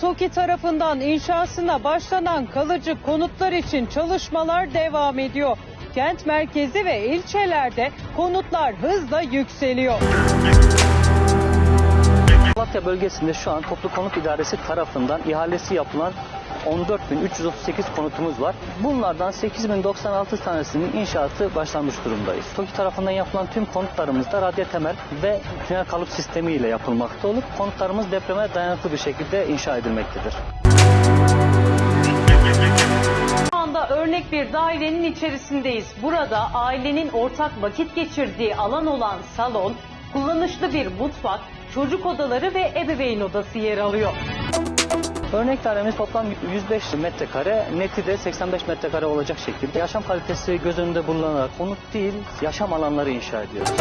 TOKİ tarafından inşasına başlanan kalıcı konutlar için çalışmalar devam ediyor. Kent merkezi ve ilçelerde konutlar hızla yükseliyor. Malatya bölgesinde şu an Toplu Konut İdaresi tarafından ihalesi yapılan 14.338 konutumuz var. Bunlardan 8.096 tanesinin inşaatı başlanmış durumdayız. TOKİ tarafından yapılan tüm konutlarımızda radyo temel ve tünel kalıp sistemi ile yapılmakta olup konutlarımız depreme dayanıklı bir şekilde inşa edilmektedir. Şu anda örnek bir dairenin içerisindeyiz. Burada ailenin ortak vakit geçirdiği alan olan salon, kullanışlı bir mutfak, çocuk odaları ve ebeveyn odası yer alıyor. Örnek dairemiz toplam 105 metrekare, neti de 85 metrekare olacak şekilde yaşam kalitesi göz önünde bulunarak konut değil, yaşam alanları inşa ediyoruz.